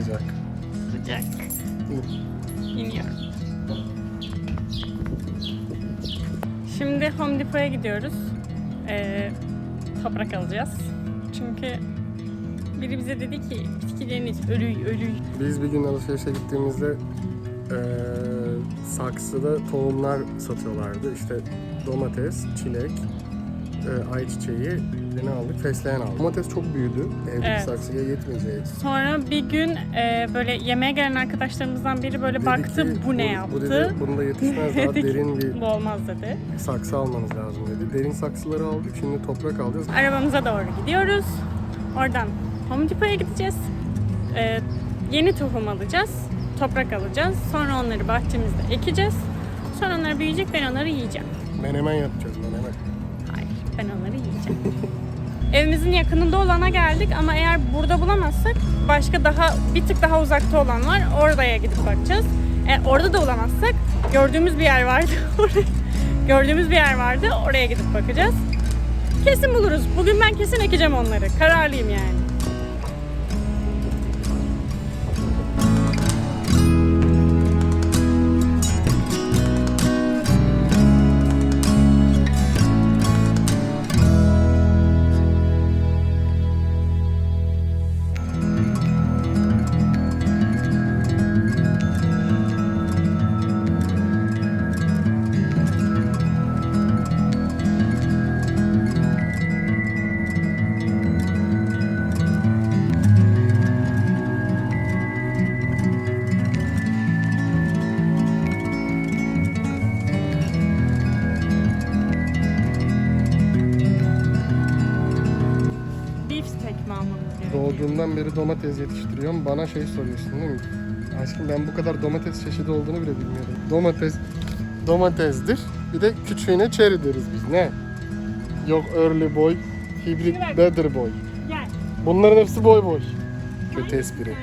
Sıcak. Sıcak. İniyor. Şimdi Home Depot'a gidiyoruz. Ee, toprak alacağız. Çünkü biri bize dedi ki bitkileriniz ölüy ölüy. Biz bir gün alışverişe gittiğimizde eee saksıda tohumlar satıyorlardı. İşte domates, çilek, eee ayçiçeği, ne aldık? Fesleğen aldık. Domates çok büyüdü. Evdeki Evet. saksıya yetmeyeceği için. Sonra bir gün e, böyle yemeğe gelen arkadaşlarımızdan biri böyle Dedi baktı ki, bu ne Bu yaptı? dedi, bunda yetişmez daha derin bir Bu olmaz dedi. saksı almanız lazım dedi. Derin saksıları aldık. Şimdi toprak alacağız. Arabamıza doğru gidiyoruz. Oradan Home Depot'a gideceğiz. Ee, yeni tohum alacağız. Toprak alacağız. Sonra onları bahçemizde ekeceğiz. Sonra onlar büyüyecek ben onları yiyeceğim. Menemen yapacağız menemen. Ben onları yiyeceğim. Evimizin yakınında olana geldik ama eğer burada bulamazsak başka daha bir tık daha uzakta olan var. Oraya gidip bakacağız. Eğer orada da bulamazsak gördüğümüz bir yer vardı. Gördüğümüz bir yer vardı. Oraya gidip bakacağız. Kesin buluruz. Bugün ben kesin ekeceğim onları. Kararlıyım yani. Doğduğumdan beri domates yetiştiriyorum. Bana şey soruyorsun değil mi? Aşkım ben bu kadar domates çeşidi olduğunu bile bilmiyordum. Domates domatesdir. Bir de küçüğüne cherry deriz biz. Ne? Yok early boy, hibrit better boy. Gel. Bunların hepsi boy boy. Kötü espri.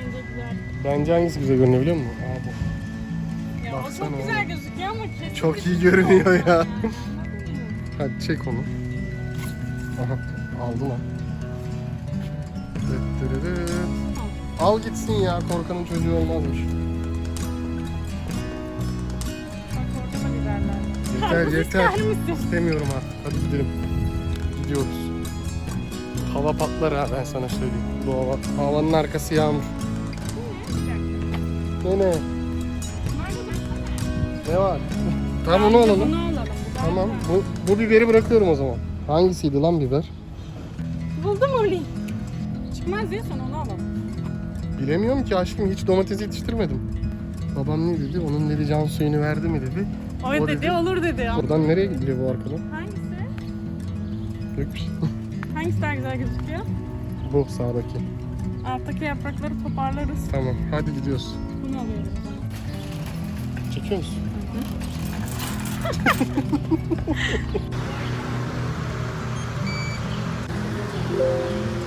Bence hangisi güzel görünüyor biliyor musun? Aa bu. Ya o Baksana çok güzel gözüküyor ama kesin Çok iyi bir- görünüyor ya. Hadi çek onu. Aha aldı lan. Al gitsin ya korkanın çocuğu olmazmış. Yeter yeter. İstemiyorum artık. Hadi gidelim. Gidiyoruz. Hava patlar ha ben sana söyleyeyim. Bu hava. Havanın arkası yağmur. Ne ne? Ne var? tamam onu alalım. Tamam. Bu, bu biberi bırakıyorum o zaman. Hangisiydi lan biber? Çıkmaz diye sonra onu alalım. Bilemiyorum ki aşkım hiç domates yetiştirmedim. Babam ne dedi? Onun dedi can suyunu verdi mi dedi. O, dedi, olur dedi. ya. Buradan nereye gidiyor bu arkadan? Hangisi? Yok bir şey. Hangisi daha güzel gözüküyor? bu sağdaki. Alttaki yaprakları toparlarız. Tamam hadi gidiyoruz. Bunu alıyoruz. Çekiyor musun?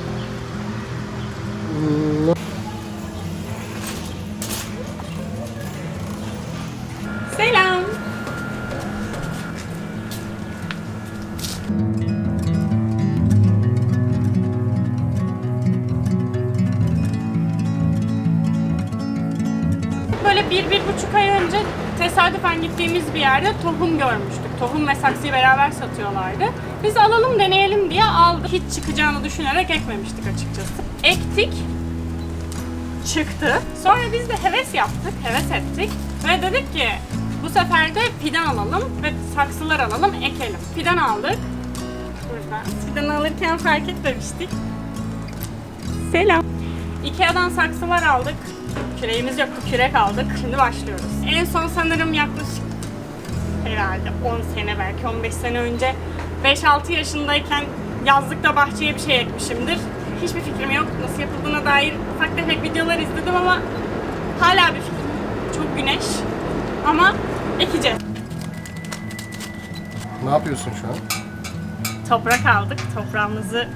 Selam. Böyle bir, bir buçuk ay önce tesadüfen gittiğimiz bir yerde tohum görmüştük. Tohum ve saksıyı beraber satıyorlardı. Biz alalım deneyelim diye aldık. Hiç çıkacağını düşünerek ekmemiştik açıkçası. Ektik, çıktı. Sonra biz de heves yaptık, heves ettik. Ve dedik ki bu sefer de fidan alalım ve saksılar alalım, ekelim. Fidan aldık. Buradan. Fidan alırken fark etmemiştik. Selam. Ikea'dan saksılar aldık. Küreğimiz yoktu, kürek aldık. Şimdi başlıyoruz. En son sanırım yaklaşık herhalde 10 sene belki 15 sene önce 5-6 yaşındayken yazlıkta bahçeye bir şey ekmişimdir. Hiçbir fikrim yok nasıl yapıldığına dair ufak tefek videolar izledim ama hala bir fikrim. Çok güneş ama ekeceğiz. Ne yapıyorsun şu an? Toprak aldık. Toprağımızı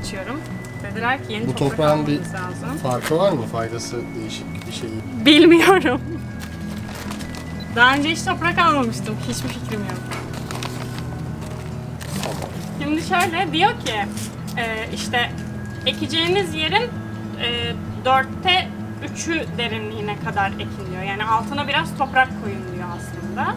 açıyorum. Dediler ki yeni Bu toprak toprağın bir almamız lazım. farkı var mı? Faydası değişik bir şey. Bilmiyorum. Daha önce hiç toprak almamıştım. Hiçbir fikrim yok. Şimdi şöyle diyor ki e, işte ekeceğiniz yerin e, dörtte üçü derinliğine kadar ekin diyor. Yani altına biraz toprak koyun diyor aslında.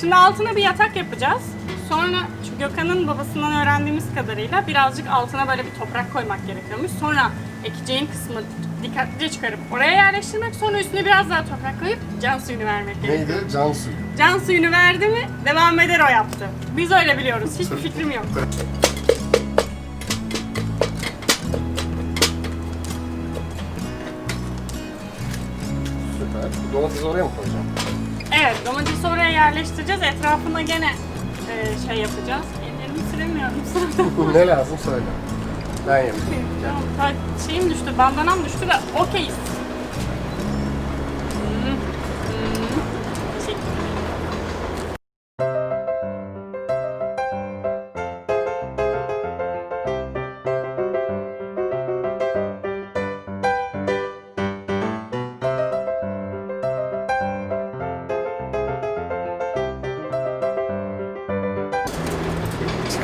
Şimdi altına bir yatak yapacağız. Sonra Gökhan'ın babasından öğrendiğimiz kadarıyla birazcık altına böyle bir toprak koymak gerekiyormuş. Sonra ekeceğin kısmı dikkatlice çıkarıp oraya yerleştirmek. Sonra üstüne biraz daha toprak koyup can suyunu vermek gerekiyor. Neydi? Can suyu. Can suyunu verdi mi devam eder o yaptı. Biz öyle biliyoruz. Hiçbir fikrim yok. Süper. Domatesi oraya mı koyacağım? Evet domatesi oraya yerleştireceğiz. Etrafına gene e, şey yapacağız. Ellerimi süremiyorum sırada. ne lazım söyle. Ben yapayım. Tamam, ta- şeyim düştü, bandanam düştü ve okeyiz.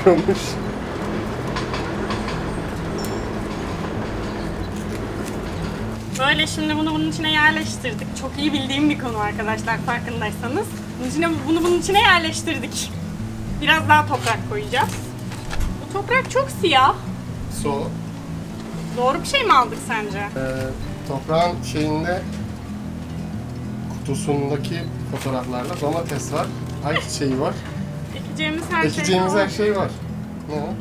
Çıkıyormuş. Böyle şimdi bunu bunun içine yerleştirdik. Çok iyi bildiğim bir konu arkadaşlar farkındaysanız. Bunun içine, bunu bunun içine yerleştirdik. Biraz daha toprak koyacağız. Bu toprak çok siyah. So, Doğru bir şey mi aldık sence? e, toprağın şeyinde kutusundaki fotoğraflarda domates var, ayçiçeği var, Ekeceğimiz her şey ekeceğimiz var. her şey var. Ne o?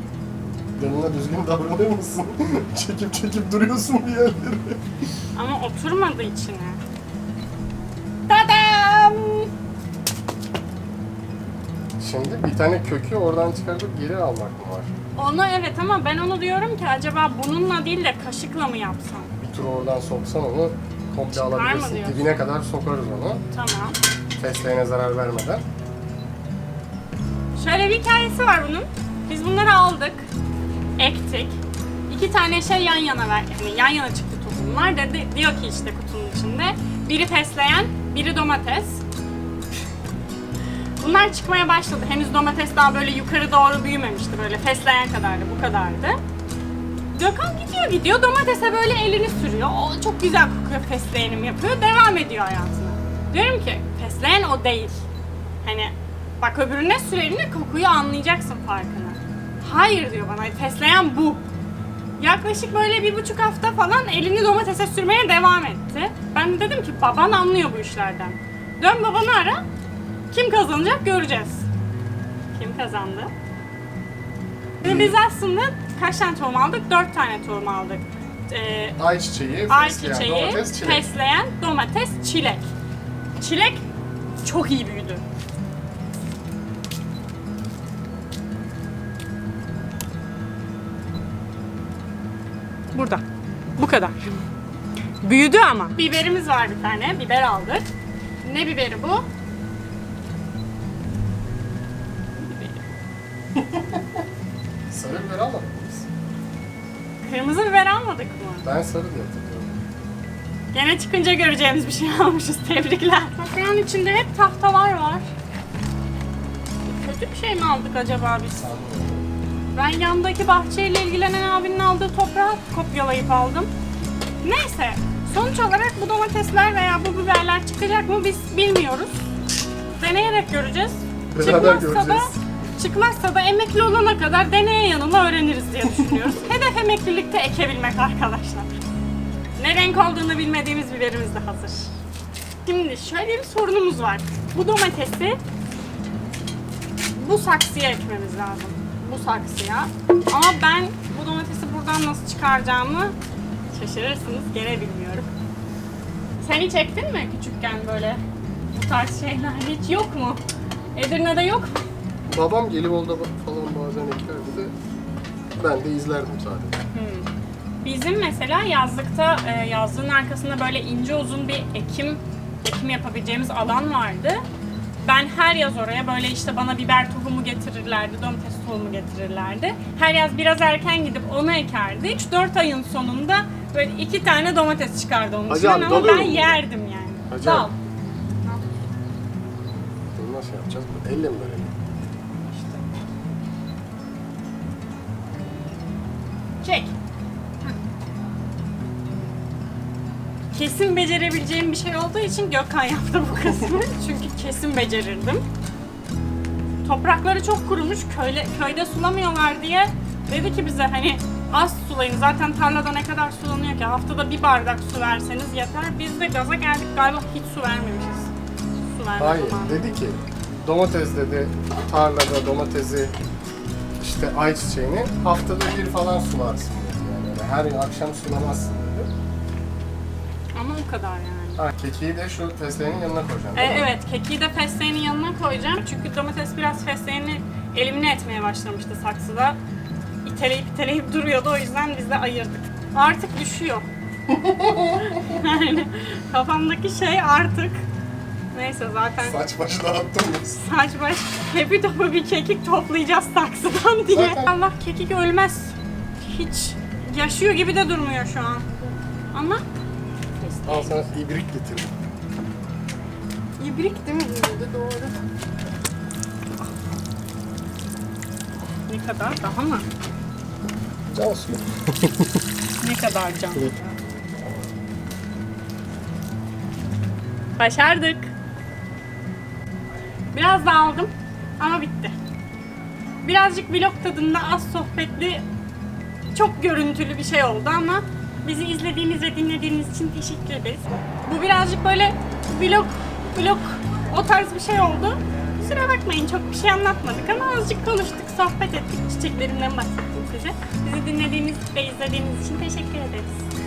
Yanına düzgün davranır mısın? çekip çekip duruyorsun bir yerleri. Ama oturmadı içine. Tadam! Şimdi bir tane kökü oradan çıkartıp geri almak mı var? Onu evet ama ben onu diyorum ki acaba bununla değil de kaşıkla mı yapsam? Bir tur oradan soksan onu komple mı alabilirsin. diyorsun? Dibine kadar sokarız onu. Tamam. Fesleğene zarar vermeden. Şöyle bir hikayesi var bunun. Biz bunları aldık, ektik. İki tane şey yan yana ver, yani yan yana çıktı tohumlar. Dedi, diyor ki işte kutunun içinde. Biri fesleğen, biri domates. Bunlar çıkmaya başladı. Henüz domates daha böyle yukarı doğru büyümemişti. Böyle fesleğen kadardı, bu kadardı. Gökhan gidiyor gidiyor domatese böyle elini sürüyor. O çok güzel kokuyor fesleğenim yapıyor. Devam ediyor hayatına. Diyorum ki fesleğen o değil. Hani bak öbürüne sür elini kokuyu anlayacaksın farkını. Hayır diyor bana fesleğen bu. Yaklaşık böyle bir buçuk hafta falan elini domatese sürmeye devam etti. Ben de dedim ki baban anlıyor bu işlerden. Dön babanı ara. Kim kazanacak göreceğiz. Kim kazandı? Ve biz aslında kaç tane tohum aldık? Dört tane tohum aldık. Ee, Ayçiçeği, fesleğen, ayçiçeği, domates, çilek. fesleğen, domates, çilek. Çilek çok iyi büyüdü. Burada. Bu kadar. Büyüdü ama. Biberimiz var bir tane. Biber aldık. Ne biberi bu? Sarı biber almadın mı biz? Kırmızı biber almadık mı? Ben sarı diye hatırlıyorum. Gene çıkınca göreceğimiz bir şey almışız. Tebrikler. Toprağın içinde hep tahtalar var. Kötü bir şey mi aldık acaba biz? Sanmıyorum. Ben yandaki bahçeyle ilgilenen abinin aldığı toprağı kopyalayıp aldım. Neyse. Sonuç olarak bu domatesler veya bu biberler çıkacak mı biz bilmiyoruz. Deneyerek göreceğiz. Beraber çıkmazsa da göreceğiz. çıkmazsa da emekli olana kadar deneye yanıla öğreniriz diye düşünüyoruz. Hedef emeklilikte ekebilmek arkadaşlar. Ne renk olduğunu bilmediğimiz biberimiz de hazır. Şimdi şöyle bir sorunumuz var. Bu domatesi bu saksıya ekmemiz lazım. Bu saksıya. Ama ben bu domatesi buradan nasıl çıkaracağımı şaşırırsınız. Gene bilmiyorum. Sen hiç ektin mi küçükken böyle bu tarz şeyler? Hiç yok mu? Edirne'de yok mu? Babam Gelibolu'da falan bazen eklerdi de ben de izlerdim sadece. Bizim mesela yazlıkta e, yazlığın arkasında böyle ince uzun bir ekim ekim yapabileceğimiz alan vardı. Ben her yaz oraya böyle işte bana biber tohumu getirirlerdi, domates tohumu getirirlerdi. Her yaz biraz erken gidip onu ekerdi. 3-4 ayın sonunda böyle iki tane domates çıkardı onun Hacı abi, içinden ama dalıyor ben yerdim yani. Hacı Dal. abi. Bunu nasıl yapacağız? Elle mi verelim? Kesin becerebileceğim bir şey olduğu için Gökhan yaptı bu kısmı. Çünkü kesin becerirdim. Toprakları çok kurumuş, köyle, köyde sulamıyorlar diye dedi ki bize hani az sulayın. Zaten tarlada ne kadar sulanıyor ki? Haftada bir bardak su verseniz yeter. Biz de gaza geldik galiba hiç su vermemişiz. Su verme Hayır zamanı. dedi ki domates dedi tarlada domatesi işte ayçiçeğini haftada bir falan sularsın dedi yani. Öyle her akşam sulamazsın kadar yani. Ha, kekiği de şu fesleğenin yanına koyacaksın. E, değil mi? evet, kekiği de fesleğenin yanına koyacağım. Çünkü domates biraz fesleğeni elimine etmeye başlamıştı saksıda. İteleyip iteleyip duruyordu o yüzden biz de ayırdık. Artık düşüyor. yani kafamdaki şey artık. Neyse zaten Saç başı dağıttın mı? saç baş hepi topu bir kekik toplayacağız saksıdan diye. Zaten- Allah kekik ölmez. Hiç yaşıyor gibi de durmuyor şu an. Ama Al sana ibrik getirdim. İbrik değil mi burada doğru. Ne kadar daha mı? Can suyu. Ne kadar can? Evet. Başardık. Biraz da aldım ama bitti. Birazcık vlog tadında az sohbetli, çok görüntülü bir şey oldu ama bizi izlediğiniz ve dinlediğiniz için teşekkür ederiz. Bu birazcık böyle vlog, vlog o tarz bir şey oldu. Kusura bakmayın çok bir şey anlatmadık ama azıcık konuştuk, sohbet ettik. Çiçeklerimden bahsettim size. Bizi dinlediğiniz ve izlediğiniz için teşekkür ederiz.